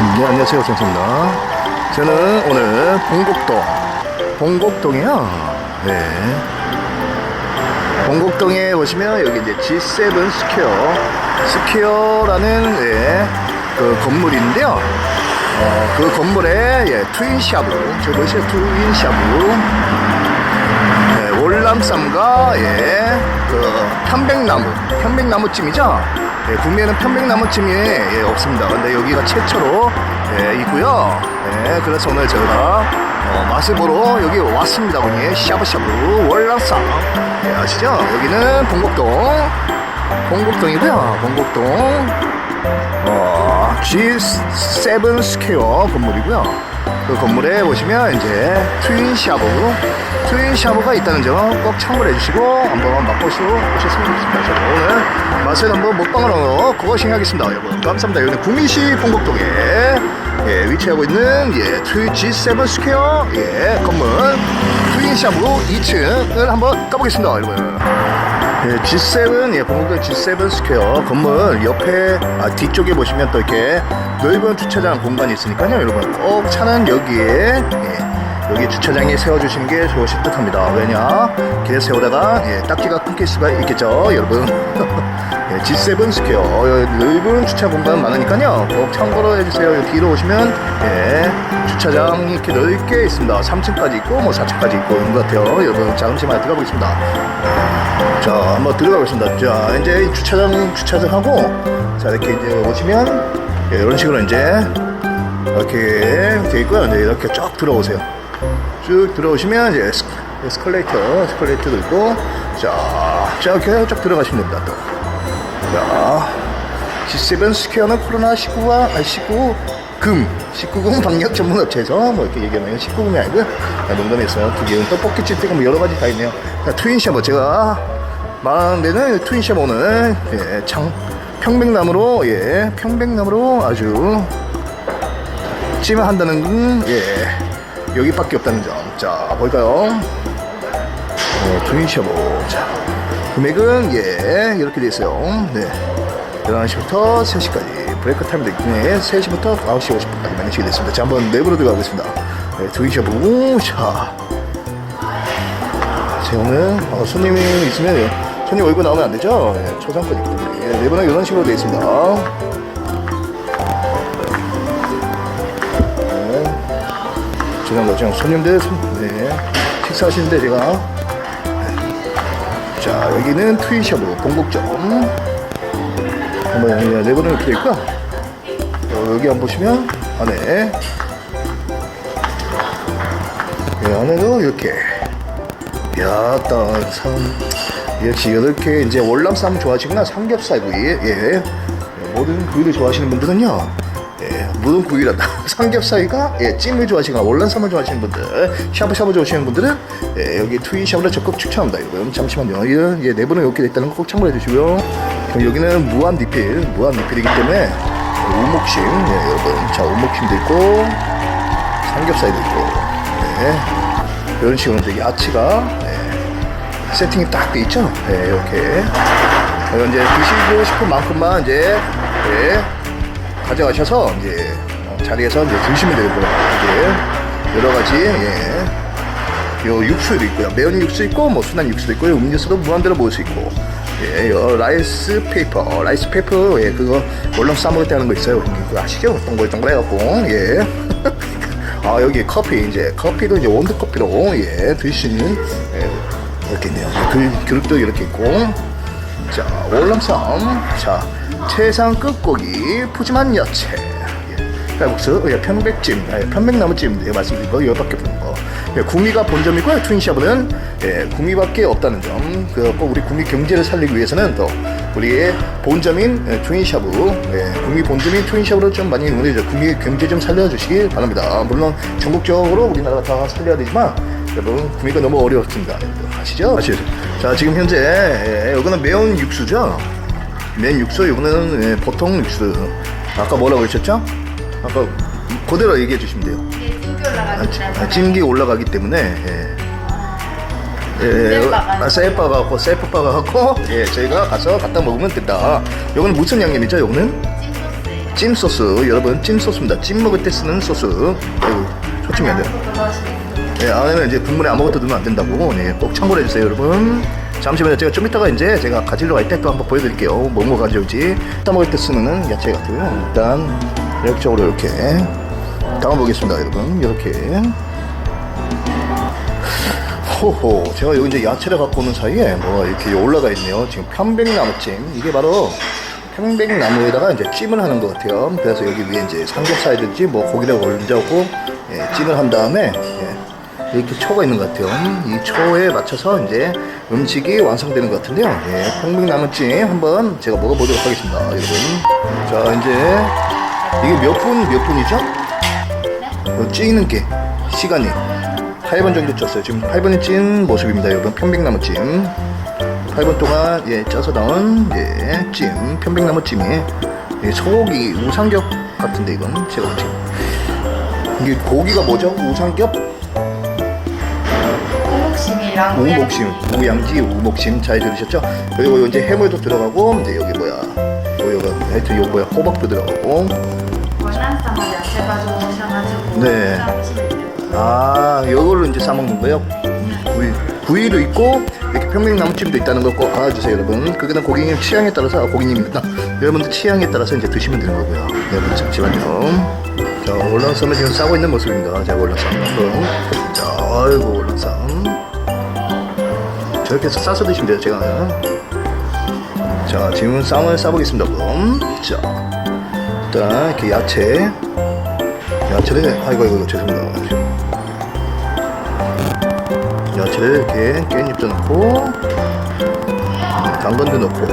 네, 안녕하세요, 선생입니다. 저는 오늘 봉곡동, 봉곡동이요. 네. 봉곡동에 오시면 여기 이제 G7 스퀘어, 스퀘어라는 예, 그 건물인데요. 어, 그 건물에 예, 트윈샤브, 저 보시죠, 트윈샤브. 네, 월남쌈과 예, 그 편백나무, 편백나무찜이죠. 예, 국내에는 편백나무찜이 예, 없습니다. 근데 여기가 최초로 예, 있고요. 예, 그래서 오늘 저희가 어, 맛을 보러 여기 왔습니다. 분이 샤브샤브 월남쌈. 예, 아시죠? 여기는 봉곡동, 봉곡동이고요. 봉곡동. 어, G7 스퀘어 건물이고요. 그 건물에 보시면 이제 트윈 샤브, 트윈 샤브가 있다는 점 꼭 참고해 주시고 한번 맛보시고 오셨으면 좋겠습니다. 오늘 맛을 한번 먹방으로 그것이 하겠습니다. 여러분 감사합니다. 여기는 구미시 봉곡동에 예, 위치하고 있는 예, 트윈 G7 스퀘어 예, 건물 트윈 샤브 2층을 한번 가보겠습니다. 여러분. 예, G7, 예, 봉곡동 G7 스퀘어 건물 옆에, 아, 뒤쪽에 보시면 또 이렇게 넓은 주차장 공간이 있으니까요, 여러분. 꼭 차는 여기에, 예, 여기 주차장에 세워주시는 게 좋으실 듯 합니다. 왜냐? 길에 세우다가, 예, 딱지가 끊길 수가 있겠죠, 여러분. 예, G7 스퀘어, 어, 넓은 주차 공간 많으니까요, 꼭 참고로 해주세요. 여기 뒤로 오시면, 예, 주차장이 이렇게 넓게 있습니다. 3층까지 있고, 뭐 4층까지 있고, 있는 것 같아요. 여러분, 잠시만 들어가 보겠습니다. 자, 한번 들어가겠습니다. 자, 이제 주차장, 주차장하고, 자, 이렇게 이제 오시면, 예, 이런 식으로 이제, 이렇게 돼 있고요. 이제 이렇게 쫙 들어오세요. 쭉 들어오시면, 이제 에스, 에스컬레이터, 에스컬레이터도 있고, 자, 자, 이렇게 쫙 들어가시면 됩니다. 또. 자, G7 스퀘어는 코로나 19가, 아, 19, 금, 19금 방역 전문 업체에서 뭐 이렇게 얘기하면 19금이 아니고요. 자, 농담했어요. 두 개는 떡볶이 찌개가 뭐 여러 가지 다 있네요. 자, 트윈샤버 제가 말하는 데는 트윈샤버 오늘 예, 장 평백나무로 예, 평백나무로 아주 찜을 한다는 건, 예, 여기밖에 없다는 점. 자, 볼까요? 어, 트윈샤버. 자, 금액은 예, 이렇게 돼 있어요. 네. 11시부터 3시까지 브레이크 타임도 있네 3시부터 9시 50분까지 만드시게 됐습니다 자 한번 내부로 들어가겠습니다 네, 들으셔보고 자 제오는 어, 손님이 있으면 예, 손님 얼굴 나오면 안 되죠 예, 초상권이기 때문에 예, 내부는 이런 식으로 되어 있습니다 네. 지금 거죠 손님들 손- 네, 식사하시는데 제가 네. 자 여기는 트윈샵으로 동국점. 한번 여기 내부는 이렇게 어, 여기 한번 보시면 안에. 예, 안에도 이렇게. 야따 참 역시 이렇게 이제 월남 쌈 좋아하시구나. 삼겹살 구이. 예, 예. 모든 구이를 좋아하시는 분들은요 예, 모든 구이란다. 삼겹살과 예, 찜을 좋아하시거나 월남쌈을 좋아하시는 분들 샤브샤브 좋아하시는 분들은 예, 여기 트윈샤브를 적극 추천합니다. 여러분 잠시만요. 예, 예, 내부는 이렇게 있다는 거 꼭 참고해 주시고요. 그럼 여기는 무한 리필 무한 리필이기 때문에 우목심 예, 여러분. 자 우목심도 있고 삼겹살도 있고 네. 이런 식으로 이제 야채가 네. 세팅이 딱 돼 있죠? 네, 이렇게. 이제 드시고 싶은 만큼만 이제 예, 가져가셔서 이제 어, 자리에서 이제 드시면 되고요 이제 여러 가지 예. 요 육수도 있고요. 매운 육수 있고 뭐 순한 육수도 있고요. 음료수도 무한대로 먹을 수 있고. 예, 요 라이스 페이퍼, 라이스 페이퍼 예, 그거 물론 싸먹을 때 하는 거 있어요. 그거 아시죠? 동글동글 해갖고 예. 아 여기 커피 이제 커피도 이제 원두 커피로 예 드시는 예, 이렇게 있네요. 그 그릇도 이렇게 있고. 자 월남쌈, 자 최상 끝고기, 푸짐한 야채. 예. 칼국수, 예, 편백찜, 예, 편백나무찜 예, 말씀드린 거 이거밖에 없는 거. 예, 구미가 본점이고요. 트윈샤브는 예, 구미밖에 없다는 점. 그 꼭 우리 구미 경제를 살리기 위해서는 또 우리의 본점인 예, 트윈샤브, 예, 구미 본점인 트윈샤브로 좀 많이 응원해 주세요. 구미 경제 좀 살려주시길 바랍니다. 물론 전국적으로 우리나라가 다 살려야 되지만 여러분 구미가 너무 어려웠습니다. 아시죠? 아시죠? 자 지금 현재 예, 이거는 매운 육수죠. 맨 육수 이거는 예, 보통 육수. 아까 뭐라고 하셨죠? 아까 그대로 얘기해 주시면 돼요. 네, 찜기 올라가기 아, 찜- 아, 때문에. 찜기 올라가기 때문에 예. 예, 셀바가 아, 셀바 갖고 셀바가 갖고 예, 저희가 가서 갖다 먹으면 된다. 요거는 무슨 양념이죠? 요거는? 찜소스예요. 찜 소스. 여러분 찜 소스입니다. 찜 먹을 때 쓰는 소스. 아이고 초침이 안 돼요. 네, 안에는 이제 국물에 아무것도 넣으면 안 된다고. 네, 꼭 참고해 주세요 여러분. 잠시만요. 제가 좀 이따가 이제 제가 가지러 갈 때 또 한번 보여드릴게요. 뭐뭐 가져올지. 따 먹을 때 쓰는 야채 같고요 일단 이렇게적으로 이렇게 담아보겠습니다 여러분. 이렇게. 호호 제가 여기 이제 야채를 갖고 오는 사이에 뭐가 이렇게 올라가 있네요. 지금 편백나무찜. 이게 바로 편백나무에다가 이제 찜을 하는 것 같아요. 그래서 여기 위에 이제 삼겹살이든지 뭐 고기를 얹어고 예, 찜을 한 다음에 예, 이렇게 초가 있는 것 같아요. 이 초에 맞춰서 이제 음식이 완성되는 것 같은데요. 예, 편백나무찜 한번 제가 먹어보도록 하겠습니다 여러분. 자 이제 이게 몇 분 몇 분이죠? 어, 찌는 게 시간이 8분 정도 쪘어요. 지금 8분이 찐 모습입니다, 여러분. 편백나무 찜. 8분 동안 예 쪄서 나온 예 찜, 편백나무 찜이 예, 소고기 우삼겹 같은데 이건 제가 보지. 이게 고기가 뭐죠? 우삼겹, 우목심이랑 우목심, 우양지, 우목심 잘 들으셨죠? 그리고 이제 해물도 들어가고 이제 여기 뭐야? 하여튼 요 뭐야 호박도 들어가고 월남쌈을 야채 가져오셔가지고 네. 쌈치는 아, 요거를 이제 싸먹는 거예요? 음, 구이. 구이도 있고, 이렇게 평백나무찜도 있다는 걸꼭 알아주세요, 여러분. 그거는 고객님 취향에 따라서, 아, 고객님입니다. 여러분들 취향에 따라서 이제 드시면 되는 거고요. 네, 여러분, 잠시만요. 자, 올라쌈을 지금 싸고 있는 모습입니다. 제가 올라쌈 한번. 자, 아이고, 올라쌈. 저렇게 해서 싸서 드시면 돼요, 제가. 자, 지금 쌈을 싸보겠습니다, 그럼. 자, 일단, 이렇게 야채. 야채를, 아이고, 아이고, 죄송합니다. 야채를 이렇게 깻잎도 넣고 당근도 넣고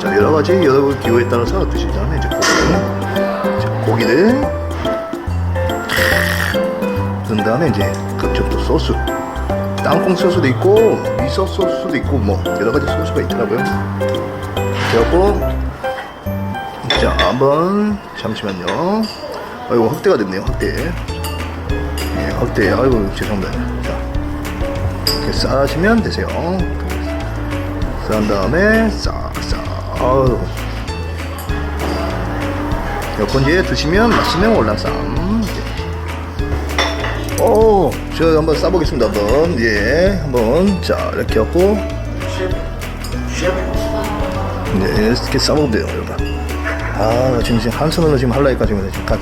자 여러가지 여러분 기호에 따라서 드실 다음에 이제 고기 자, 고기를 넣은 다음에 이제 각종 또 소스 땅콩 소스도 있고 미소 소스도 있고 뭐 여러 가지 소스가 있더라고요. 그래갖고 자 한번 잠시만요. 아이고 확대가 됐네요 확대. 예, 확대. 아이고 죄송합니다. 자 이렇게 싸시면 되세요. 싼 다음에 싹싹 아유. 여건지에 드시면 맛있는 올라쌈 오, 저 한번 싸보겠습니다. 한번 예, 한번 자 이렇게 하고 네, 이렇게 싸보면 돼요, 여러분. 아, 나 지금 지금 한 손으로 지금 할라니까 지금 카,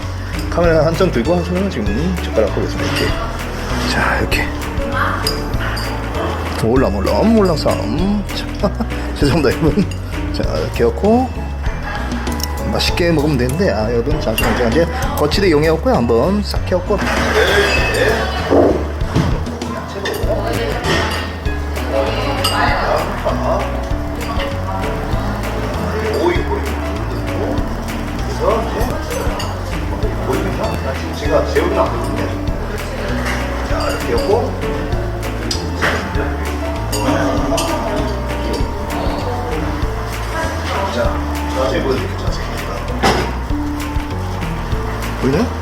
카메라 한손 들고 한 손으로 지금 젓가락 하고 있습니다. 이렇게. 자, 이렇게. 몰라, 몰라, 몰라, 쌈. 자, 죄송합니다, 여러분. 자, 이렇게 넣고. 맛있게 먹으면 되는데, 아, 여러분, 잠시만, 제가 이제 거치대 이용해갖고요. 한번 싹 해갖고. 이렇게 하고. 자, 자세히 보여드릴게요. 자세히. 보이나요?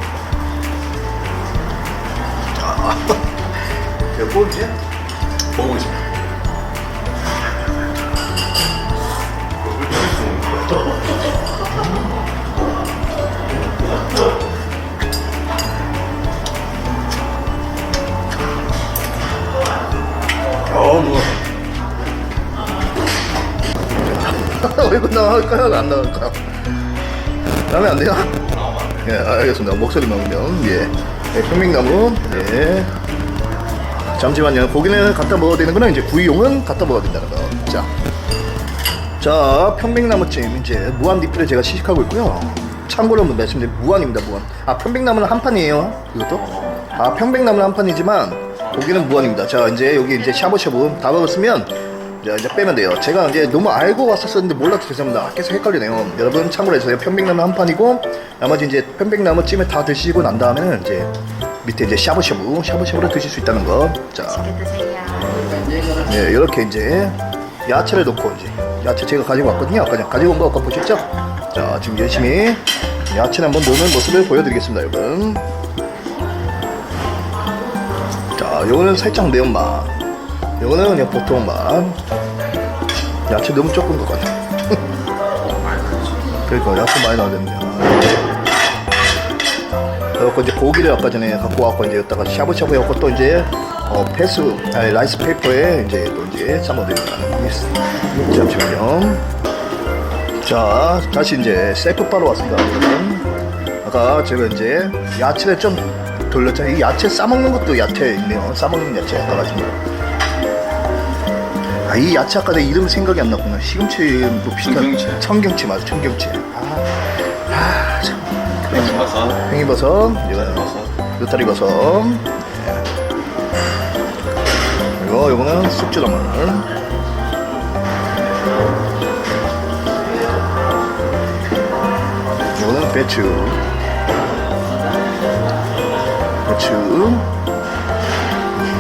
목소리만 오면, 예. 예, 평민나무, 예. 잠시만요. 고기는 갖다 먹어야 되는 거는 이제 구이용은 갖다 먹어야 된다는 거. 자. 자, 편백나무찜 이제 무한 리필을 제가 시식하고 있고요. 참고로 말씀드리면 무한입니다, 무한. 아, 편백나무는 한 판이에요. 이것도? 아, 편백나무는 한 판이지만 고기는 무한입니다. 자, 이제 여기 이제 샤브샤브 다 먹었으면 자, 이제 빼면 돼요. 제가 이제 너무 알고 왔었었는데 몰라서 죄송합니다. 계속 헷갈리네요. 여러분 참고로 해주세요. 편백나무 한 판이고 나머지 이제 편백나무 찜에 다 드시고 난 다음에는 이제 밑에 이제 샤브샤브 샤브샤브를 드실 수 있다는 거. 자. 네, 이렇게 이제 야채를 넣고 이제 야채 제가 가지고 왔거든요. 아까 가지고 온 거 아까 보셨죠? 자, 지금 열심히 야채를 한번 넣는 모습을 보여드리겠습니다, 여러분. 자, 요거는 살짝 매운맛. 요거는 그냥 보통 맛. 야채 너무 적은 것 같아. 그러니까 야채 많이 넣어야 그래갖고 이제 고기를 아까 전에 갖고 왔고 이제 여기다가 샤브샤브 해갖고 또 이제 어 패스 아니 라이스 페이퍼에 이제 또 이제 삶아드립니다. 잠시만요. 자 다시 이제 셀프 바로 왔습니다. 아까 제가 이제 야채를 좀 돌렸잖아요. 이 야채 싸먹는 것도 야채 있네요. 싸먹는 야채 아까 거. 아, 이 야채 아까 내 이름 생각이 안 났구나. 시금치도 비슷한. 청경채. 청경채 맞아, 청경채. 아, 아 참. 팽이버섯, 팽이버섯, 이거는 버섯, 느타리버섯. 그리고 이거는 숙주나물. 이거는 배추. 배추.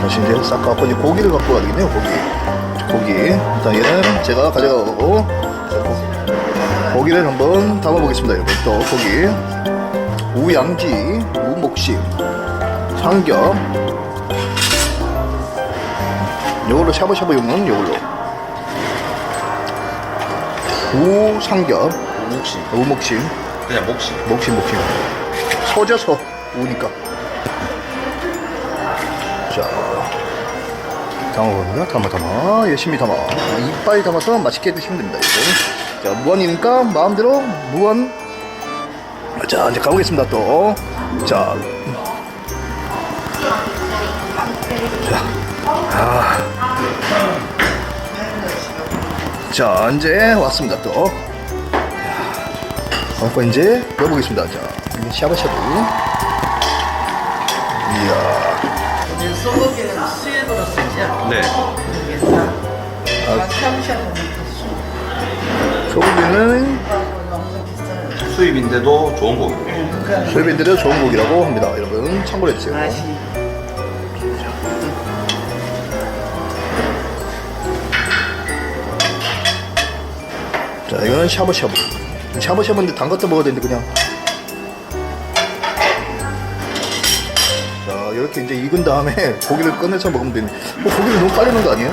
다시 이제 싹 갖고 이제 고기를 갖고 가야겠네요, 고기. 고기. 일단 얘는 제가 가져가고, 고기를 한번 담아보겠습니다, 여러분. 또 고기. 우양지, 우목심, 삼겹. 요걸로 샤브샤브 용은 요걸로. 우삼겹, 목심, 우목심, 그냥 목심. 목심, 목심. 서져서 우니까. 담아봅니다. 담아, 담아. 열심히 담아. 이빨 담아서 맛있게 드시면 됩니다. 이거. 자, 무한이니까 마음대로 무한. 자, 이제 가보겠습니다. 또. 자. 자. 아. 자, 이제 왔습니다. 또. 아까 이제 넣어보겠습니다. 자, 이제 샤브샤브. 이야. 쓰죠. 네. 샤브샤브 소고기는. 수입인데도 좋은 고기예요. 그러니까 소비인들의 좋은 고기라고 합니다. 여러분 참고해 주세요. 맛이 자, 이거는 샤브샤브. 샤브샤브인데 담갔다 먹어야 되는데 그냥. 이렇게 이제 익은 다음에 고기를 꺼내서 먹으면 되는데, 뭐 고기를 너무 빨리 넣은 거 아니에요?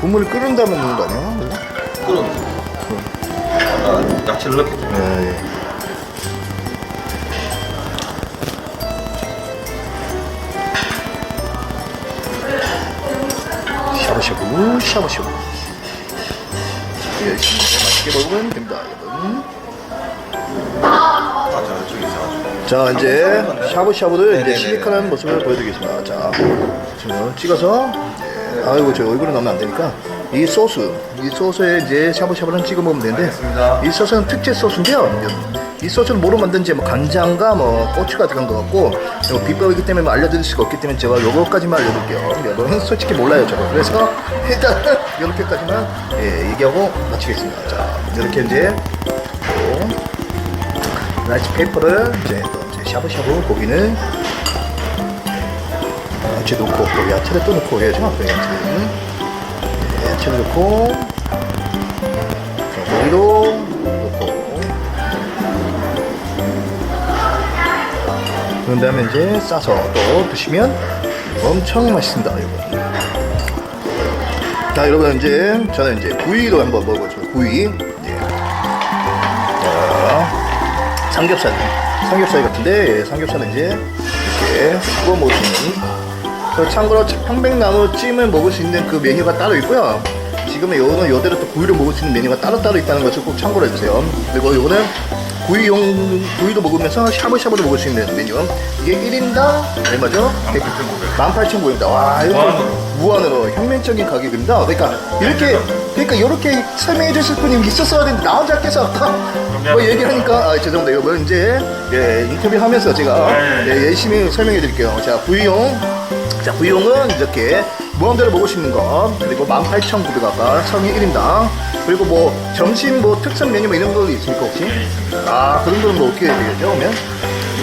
국물을 끓인 다음에 넣는 거 아니에요? 끓은 아까 야채를 넣게 돼요. 예, 예. 샤브샤브, 샤브샤브. 열심히 맛있게 먹으면 됩니다, 여러분. 자, 이제 샤브샤브를 이제. 시lik하는 모습을 보여드리겠습니다. 자, 지금 찍어서, 예. 아이고, 저 얼굴에 넣으면 안 되니까. 이 소스, 이 소스에 이제 샤브샤브는 찍어 먹으면 되는데. 이 소스는 특제 소스인데요. 이 소스는 뭐로 만든지 뭐 간장과 뭐 고추가 들어간 것 같고, 이거 비법이기 때문에 뭐 알려드릴 수가 없기 때문에 제가 요거까지만 알려드릴게요. 여러분 솔직히 몰라요, 저거. 그래서 일단 이렇게까지만 예, 얘기하고 마치겠습니다. 자, 이렇게 이제 또 라이스 페이퍼를 이제 또 이제 샤브샤브 고기는 야채 넣고 또 야채를 또 넣고 해야죠. 그 야채는 네, 야채를 넣고 자, 고기도 넣고 그런 다음에 이제 싸서 또 드시면 엄청 맛있습니다, 여러분. 자, 여러분 이제 저는 이제 구이로 한번 먹어보죠. 구이. 삼겹살. 삼겹살 같은데 예, 삼겹살은 이제 이렇게 구워 먹을 수 있는. 그 참고로 평백나무 찜을 먹을 수 있는 그 메뉴가 따로 있고요. 지금은 요거는 요대로 또 구이를 먹을 수 있는 메뉴가 따로 따로 있다는 것을 꼭 참고로 해주세요. 그리고 요거는 구이용, 구이도 먹으면서 샤브샤브도 먹을 수 있는 메뉴. 이게 1인당 얼마죠? 18,900원입니다. 와, 이거 무한으로 혁명적인 가격입니다. 그러니까 이렇게, 그러니까 이렇게 설명해 주실 분이 있었어야 되는데 나 혼자 께서 아까 뭐 얘기하니까, 아, 죄송합니다. 이거 이제, 예, 인터뷰 하면서 제가 예, 열심히 설명해 드릴게요. 자, 구이용. 자, 구이용은 이렇게 무한대로 먹을 수 있는 거 그리고 18,900원가 성인 1인당 그리고 뭐 점심 뭐 특선 메뉴 뭐 이런 거 있습니까 혹시? 아, 그 정도는 뭐 어떻게 되겠죠 그러면?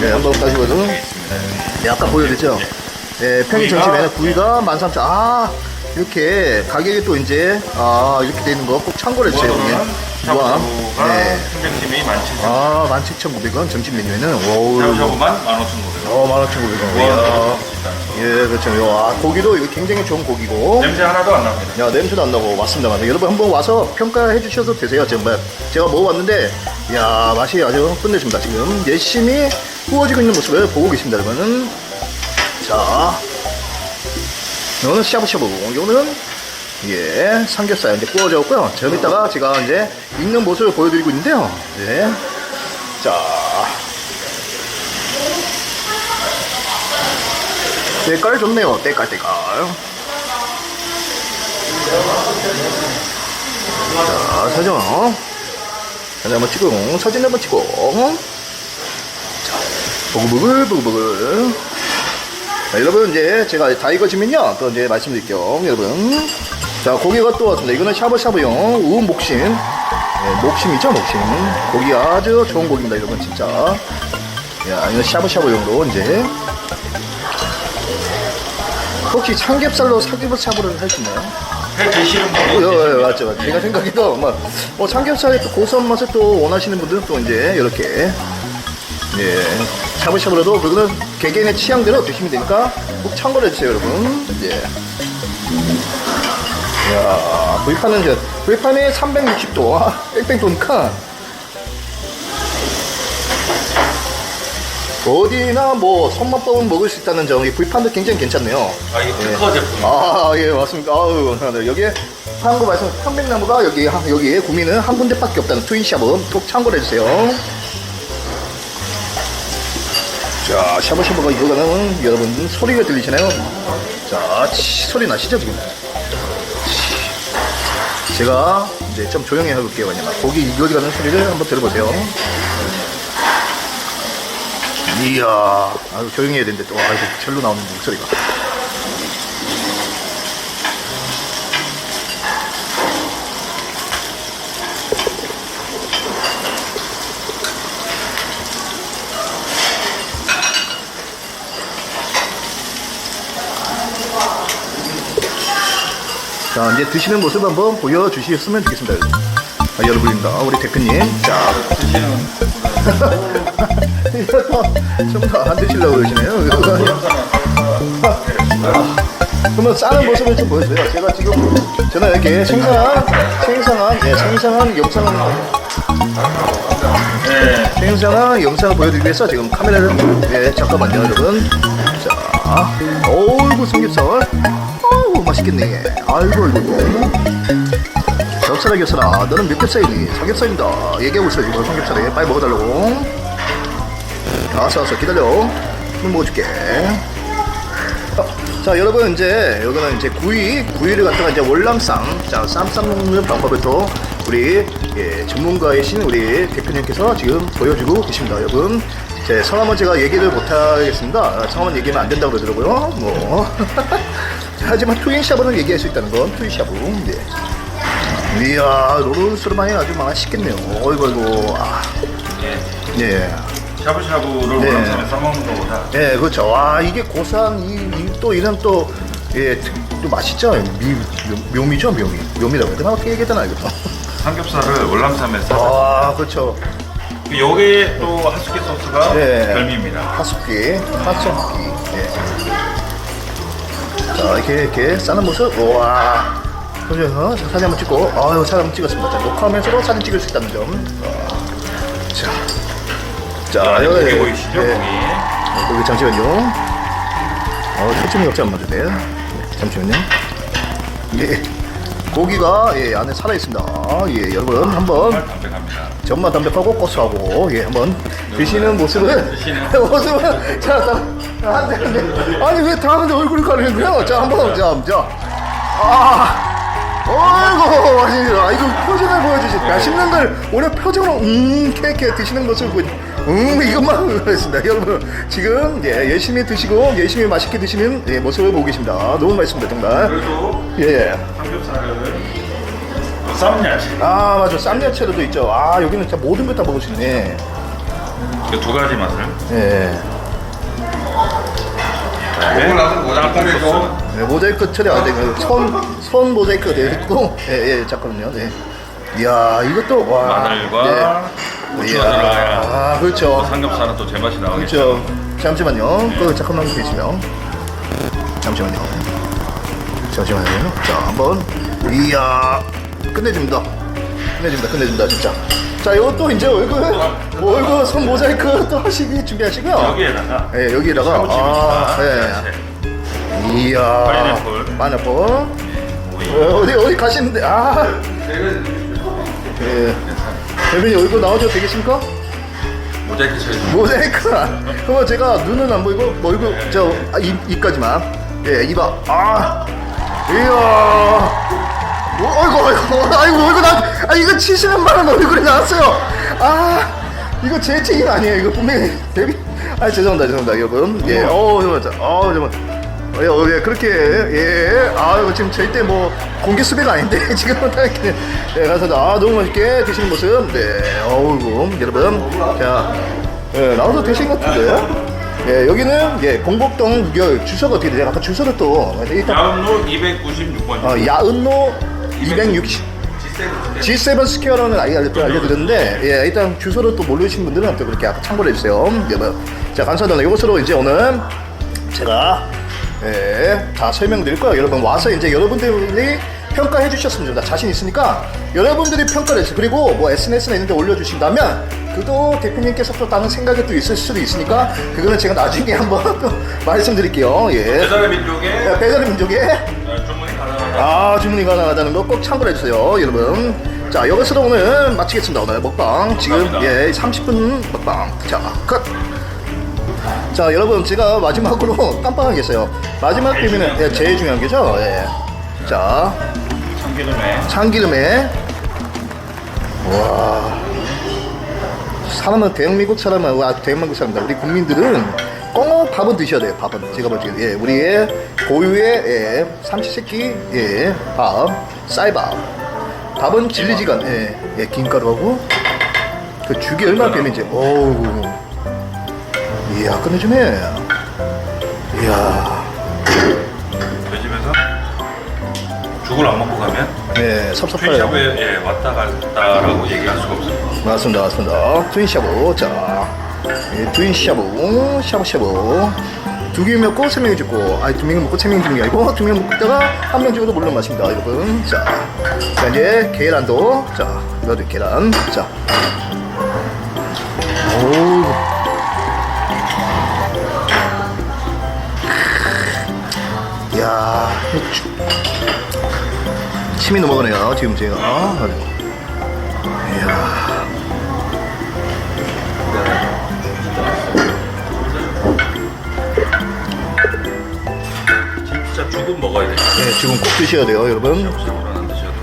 네, 한번 다시 보죠 네, 아까 보여드렸죠? 네, 평일 점심에는 구이가 13,000원 아, 이렇게 가격이 또 이제 아 이렇게 되는 거 꼭 참고를 해주세요 샤브샤브가 네. 선생님이 17,000원. 아 17,900원. 점심 메뉴에는 오우. 샤브샤브만 15,900원. 어 15,900원. 이야. 예 그렇죠. 요, 아, 고기도 이거 굉장히 좋은 고기고. 냄새 하나도 안 납니다. 야 냄새도 안 나고 맞습니다 맞습니다 여러분 한번 와서 평가해 주셔도 되세요. 정말 제가 먹어봤는데 야 맛이 아주 끝내줍니다 지금. 열심히 구워지고 있는 모습을 보고 계십니다 여러분 자. 이거는 샤브샤브 이거는 예 삼겹살 이제 구워졌고요 좀 이따가 제가 이제 익는 모습을 보여드리고 있는데요 네. 자 때깔 좋네요 때깔 때깔 자, 사진. 사진 한번 찍고, 사진 한번 찍고. 자, 보글보글, 보글보글. 자, 여러분, 이제 제가 다 익어지면요. 또 이제 말씀드릴게요. 여러분. 자, 고기가 또 왔습니다. 이거는 샤브샤브용 우은 목심. 네, 목심이죠, 목심. 고기 아주 좋은 고기입니다, 여러분, 진짜. 야, 이거 샤브샤브용으로 이제. 혹시 삼겹살로 사기부샤브를 할수 있나요? 회 드시는 분이 어, 예, 예, 맞죠, 맞죠. 제가 생각해도, 뭐, 뭐, 삼겹살의 또 고소한 맛을 또 원하시는 분들은 또 이제, 이렇게, 예, 샤브샤브로도 그거는 개개인의 취향대로 드시면 되니까 꼭 참고를 해주세요, 여러분. 예. 이야, 불판은 이제, 불판에 360도, 아, 뺑뺑 도니까, 어디나 뭐, 손맛 뽑으면 먹을 수 있다는 점 이 불판도 굉장히 괜찮네요. 아, 이게 특허 제품. 아, 예, 맞습니다. 아유, 네, 여기에 한국 말씀 편백나무가 여기, 한- 여기에 구미는 한 군데밖에 없다는 트윈샵은 꼭 참고를 해주세요. 자, 샤브샤브가 이거는 여러분 소리가 들리시나요? 자, 치, 소리 나시죠, 지금? 치. 제가 이제 좀 조용히 해볼게요. 왜냐면 고기 익어가는 소리를 한번 들어보세요. 이야, 아주 조용히 해야 되는데 또, 아이고, 절로 나오는 목소리가. 자, 이제 드시는 모습 한번 보여주셨으면 좋겠습니다. 아, 여러분입니다. 우리 대표님. 자, 드시는 좀더안 드시려고 그러시네요. 그러면 싸는 모습을 좀 보여줘요. 제가 지금 저는 이렇게 생생한, 생생한, 예, 생생한 영상을, 네. 생생한 영상을 보여드리기 위해서 지금 카메라를, 예, 잠깐만요, 여러분. 자, 어이구, 삼겹살. 맛있겠네. 아이고, 아이고. 겹살아, 겹살아. 너는 몇 겹살이니? 삼겹살입니다. 얘기하고 있어요, 지금 삼겹살에. 빨리 먹어달라고. 알았어, 알았어. 기다려. 물 먹어줄게. 어, 자, 여러분, 이제, 여기는 이제 구이, 구이를 갖다가 이제 월남쌈, 자, 쌈 싸먹는 방법을 또 우리, 예, 전문가이신 우리 대표님께서 지금 보여주고 계십니다, 여러분. 제 성함은 제가 얘기를 못하겠습니다. 아, 성함은 얘기하면 안 된다고 그러더라고요. 뭐. 하지만 투인샤브는 얘기할 수 있다는 건 투인샤브. 네. 이야, 로른스르만이 아주 맛있겠네요. 어이구, 어이구. 아, 예. 예. 샤브샤브를 네. 월남쌈에 싸먹는 것보다 예, 그렇죠. 와, 이게 고소한, 이, 이, 또 이런 또, 예, 특- 또 맛있죠? 미, 묘, 묘미죠, 묘미. 묘미라고 해야 되나? 어떻게 얘기하잖아, 이거. 삼겹살을 월남쌈에 싸서 아, 그렇죠. 요게 또 하스키 소스가 예. 별미입니다. 하숙기, 하숙기. 예. 자, 이렇게, 이렇게 싸는 모습, 우와. 그래서 사진 한번 찍고, 아유, 사진 한번 찍었습니다. 자, 녹화하면서도 사진 찍을 수 있다는 점. 아, 자. 자, 자, 여기, 여기 보이시죠? 예. 거기. 여기 잠시만요. 어, 초점이 없지 않 맞으네. 네, 잠시만요. 예. 고기가 예, 안에 살아 있습니다. 예, 여러분 한번 담백합니다. 전만 담백하고 고소하고 예, 한번 드시는 모습을 드시는 모습을 자, 자, 안 되는데 아니 왜다 하는데 얼굴이 가리는 거야? 자, 한번 자, 자, 아. 어이구, 맛있다. 이거 표정을 보여주시. 맛있는 걸 오늘 표정으로 음, 캐캐 드시는 것을 보여. 음, 이것만 보여주습니다 여러분, 지금 예, 열심히 드시고 열심히 맛있게 드시는 예, 모습을 보고 계십니다. 너무 맛있습니다, 정말. 그리고 예. 삼겹살을 쌈야채 아, 맞아. 쌈야채로도 있죠. 아, 여기는 진짜 모든 걸 다 먹을 수 있네. 이두 가지 맛을 예. 그다음에 소스. 네, 모자이크 처리 안 되고 손, 손 모자이크 되어 있고 예, 예, 잠깐만요 네. 이야 이것도 와 마늘과 네. 고추가 이야, 들어가야 아또 그렇죠 삼겹살은 또 제맛이 나오겠죠. 그렇죠 잠시만요 그 잠깐만 계시면 잠시만요 잠시만요 자 한번 이야 끝내줍니다. 끝내줍니다. 끝내줍니다 진짜. 자 이것도 이제 얼굴 얼굴 손 모자이크 또 하시기 준비하시고요. 여기에다가 예 여기다가. 아. 예. 이야. 파인애플. 파인애플. 오이. 어, 어디 어디 가시는데? 아. 예. 대표님 얼굴 나와줘도 되겠습니까? 모자이크 처리. 모자이크. 그거 제가 눈은 안 보이고 뭐 얼굴 저 아, 입, 입까지만. 예 이봐 아. 이야 오, 어이구 어이구 아이고 얼굴 나아 이거 70만 원 얼굴이 나왔어요. 아 이거 제 책임 아니에요. 이거 분명히 데뷔. 아 죄송합니다 죄송합니다 여러분. 예 어우 죄송합니다. 어우 죄송합니다 예, 어, 예, 그렇게, 예, 아, 이거 지금 절대 뭐, 공개 수배가 아닌데, 지금은 다 이렇게, 예, 가서, 아, 너무 맛있게 드시는 모습, 네, 어우구, 여러분, 자, 예, 나와서 드신 것 같은데, 예, 여기는, 예, 공복동, 여, 주소가 어떻게 되죠? 아까 주소를 또, 일단, 야음로 296번. 어, 야은로 260, G7 스퀘어라는 아이 알려, 알려드렸는데, 예, 일단 주소를 또 모르시는 분들은 또 그렇게 아까 참고를 해주세요. 예, 뭐, 자, 감사합니다. 이것으로 이제 오늘 제가, 예, 다 설명드릴 거예요. 여러분, 와서 이제 여러분들이 평가해 주셨습니다. 자신 있으니까 여러분들이 평가를 해주세요. 그리고 뭐 SNS나 이런 데 올려주신다면 그도 대표님께서 또 다른 생각이 또 있을 수도 있으니까 그거는 제가 나중에 한번 또 말씀드릴게요. 예. 배달의 민족의 예, 배달의 민족의 가능하다. 아 주문이 가능하다는 거 꼭 참고를 해주세요 여러분. 자 여기서도 오늘 마치겠습니다 오늘 먹방. 지금 감사합니다. 예 30분 먹방. 자컷자 여러분 제가 마지막으로 깜빡한 게 있어요. 마지막 제일 비밀은 중요한 예, 제일 중요한 게죠? 예. 자. 참기름에. 참기름에. 와. 사람은 대한민국 사람은 와 대한민국 사람들 우리 국민들은 꼭 밥은 드셔야 돼요 밥은. 제가 볼때 예, 우리의 고유의 예, 삼시세끼 예, 밥 쌀밥. 밥은 질리지가 않 예, 예, 김가루하고 그 죽이 얼마나 배면지. 어우. 이야 끝내주네. 이야. 저희 집에서 죽을 안 먹고 가면 예 섭섭해요. 트윈샵에 예, 왔다 갔다라고 얘기할 수가 없어요. 맞습니다, 맞습니다. 트윈샤브. 자, 예, 트윈샤브, 샤브샤브. 두 개 먹고 세 명이 죽고, 아니 두명 먹고 세 명이 죽는 게 아니고 두 명 먹고 있다가 한 명 죽어도 물론 맛입니다, 여러분. 자, 자 이제 계란도, 자, 넣어줄 계란. 자, 오. 야, 침이 넘어가네요, 지금 제가. 이야. 죽은 먹어야 돼요. 네, 지금 꼭 드셔야 돼요, 여러분. 샤브는 안 드셔도.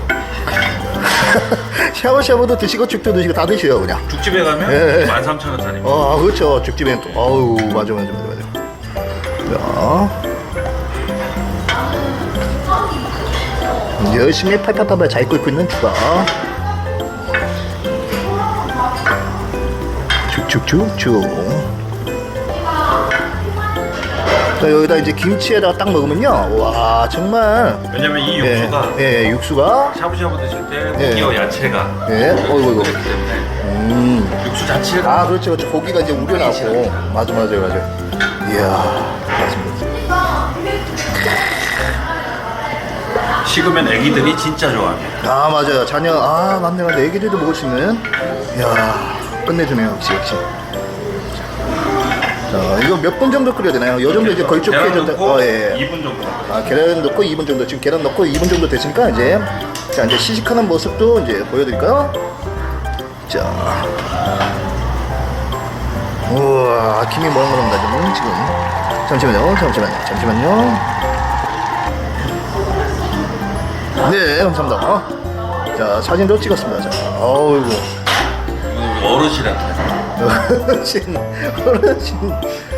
샤브샤브도 드시고 죽도 드시고 다 드셔요, 그냥. 죽집에 가면 예. 13,000원짜리. 어, 그렇죠. 죽집엔 또, 어우, 맞아, 맞아, 맞아, 맞아. 자. 열심히 팔팔팔팔 잘 끓고 있는 추가. 죽 자, 여기다 이제 김치에다가 딱 먹으면요. 와, 정말. 왜냐면 이 예, 육수가 예, 육수가. 샤브샤브 드실 때 예. 고기와 야채가 예, 어이구, 어이구. 그렇기 때문에 음. 육수 자체가 아 그렇죠 그렇죠 고기가 이제 우려나고 맞아 맞아요 맞아요 이야 맞습니다 식으면 애기들이 진짜 좋아합니다. 아 맞아요 자녀 아 맞네 맞네 애기들도 먹을 수 있는 이야 끝내주네요 역시 역시 자 이거 몇 분 정도 끓여야 되나요? 요 정도 이제 거의 쭉 계란 끓여졌다 넣고 어, 예. 2분 정도. 아 계란 넣고 2분 정도 지금 계란 넣고 2분 정도 됐으니까 이제 자 이제 시식하는 모습도 이제 보여드릴까요? 자 우와 김이 모락모락 나죠 지금 잠시만요 잠시만요 잠시만요 네 감사합니다 자 사진도 찍었습니다 자 어이구 우리 어르신한테. 어르신, 어르신,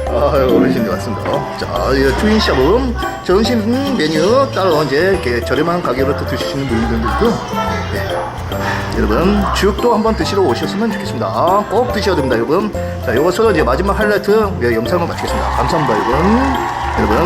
아, 어르신이 왔습니다. 자, 이 트윈샵은 점심 메뉴 따로 이제 이렇게 저렴한 가격으로 또 드시는 분들도 있고, 네. 여러분, 죽도 한번 드시러 오셨으면 좋겠습니다. 꼭 드셔야 됩니다, 여러분. 자, 이것으로 이제 마지막 하이라이트 예, 영상을 마치겠습니다. 감사합니다, 여러분. 여러분.